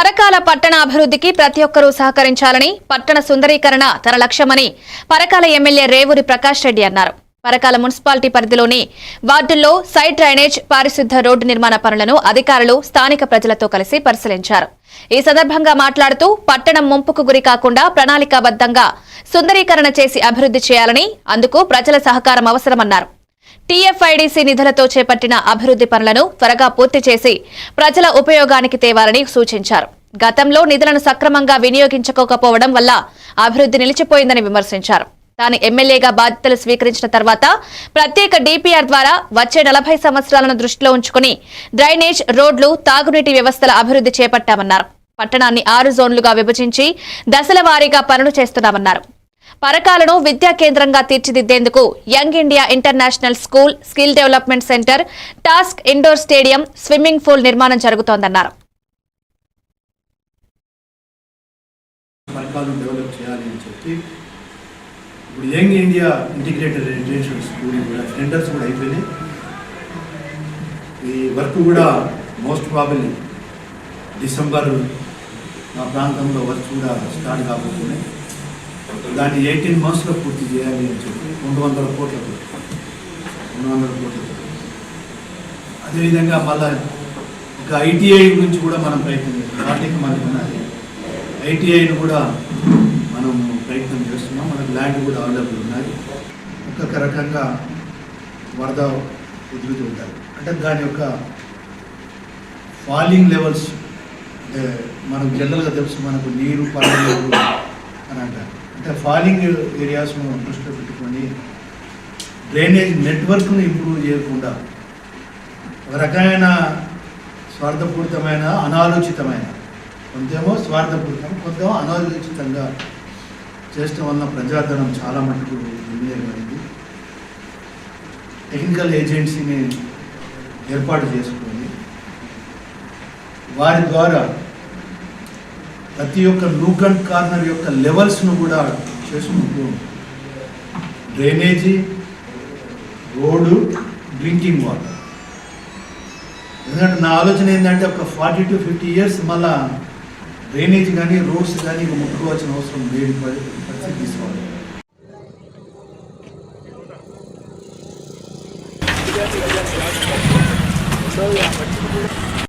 పరకాల పట్టణ అభివృద్ధికి ప్రతి ఒక్కరూ సహకరించాలని పట్టణ సుందరీకరణ తన లక్ష్యమని పరకాల ఎమ్మెల్యే రేవూరి ప్రకాష్ రెడ్డి అన్నారు. పరకాల మున్సిపాలిటీ పరిధిలోని వార్డుల్లో సైడ్ డ్రైనేజ్ పారిశుద్ధ రోడ్డు నిర్మాణ పనులను అధికారులు స్థానిక ప్రజలతో కలిసి పరిశీలించారు. ఈ సందర్భంగా మాట్లాడుతూ పట్టణం ముంపుకు గురి కాకుండా ప్రణాళికాబద్దంగా సుందరీకరణ చేసి అభివృద్ధి చేయాలని అందుకు ప్రజల సహకారం అవసరమన్నారు. టీఎఫ్ఐడిసి నిధులతో చేపట్టిన అభివృద్ధి పనులను త్వరగా పూర్తి చేసి ప్రజల ఉపయోగానికి తేవాలని సూచించారు. గతంలో నిధులను సక్రమంగా వినియోగించుకోకపోవడం వల్ల అభివృద్ధి నిలిచిపోయిందని విమర్శించారు. తాను ఎమ్మెల్యేగా బాధ్యతలు స్వీకరించిన తర్వాత ప్రత్యేక డీపీఆర్ ద్వారా వచ్చే నలభై సంవత్సరాలను దృష్టిలో ఉంచుకుని డ్రైనేజ్ రోడ్లు తాగునీటి వ్యవస్థల అభివృద్ధి చేపట్టామన్నారు. పట్టణాన్ని ఆరు జోన్లుగా విభజించి దశల వారీగా పనులు చేస్తున్నామన్నారు. పరకాలను విద్యా కేంద్రంగా తీర్చిదిద్దేందుకు young India international school skill development centre task indoor stadium swimming pool నిర్మాణం జరుగుతోందన్నారు. ఇప్పుడు young India integrated residential school కూడా టెండర్స్ కూడా అయిపోయినాయి. ఈ వర్క్ కూడా మోస్ట్ డిసెంబర్ మా ప్రాంతంలో వర్క్ కూడా స్టార్ట్ కాబోతున్నాయి. దాన్ని ఎయిటీన్ మంత్స్లో పూర్తి చేయాలి అని చెప్పి రెండు వందల కోట్లకు రెండు వందల కోట్లకు అదేవిధంగా మళ్ళా ఇక ఐటీఐ గురించి కూడా మనం ప్రయత్నం చేస్తాం. వాటికి మనకి ఉన్నది. ఐటీఐని కూడా మనం ప్రయత్నం చేస్తున్నాం. మనకు ల్యాండ్ కూడా అవైలబుల్ ఉన్నది. ఒక్కొక్క రకంగా వరద ఉధృతి ఉంటుంది అంటే దాని యొక్క ఫాలింగ్ లెవెల్స్ అంటే మనం జనరల్గా తెలుసు మనకు నీరు పడలేదు అని అంటారు. అంటే ఫాలింగ్ ఏరియాస్ను దృష్టిలో పెట్టుకొని డ్రైనేజ్ నెట్వర్క్ను ఇంప్రూవ్ చేయకుండా ఒక రకమైన స్వార్థపూరితమైన అనాలోచితమైన కొంతేమో స్వార్థపూరితం కొంతేమో అనాలోచితంగా చేయడం వలన ప్రజాధనం చాలా మటుకు వినియోగమైంది టెక్నికల్ ఏజెన్సీని ఏర్పాటు చేసుకొని వారి ద్వారా ప్రతి ఒక్క లూక్ అండ్ కార్నర్ యొక్క లెవెల్స్ను కూడా చేసుకుంటూ డ్రైనేజీ రోడ్డు డ్రింకింగ్ వాటర్ ఎందుకంటే నా ఆలోచన ఏంటంటే ఒక ఫార్టీ టు ఫిఫ్టీ ఇయర్స్ మళ్ళా డ్రైనేజ్ కానీ రోడ్స్ కానీ ఇక ముట్టుకోవాల్సిన అవసరం లేని పరిస్థితి తీసుకోవాలి yeah.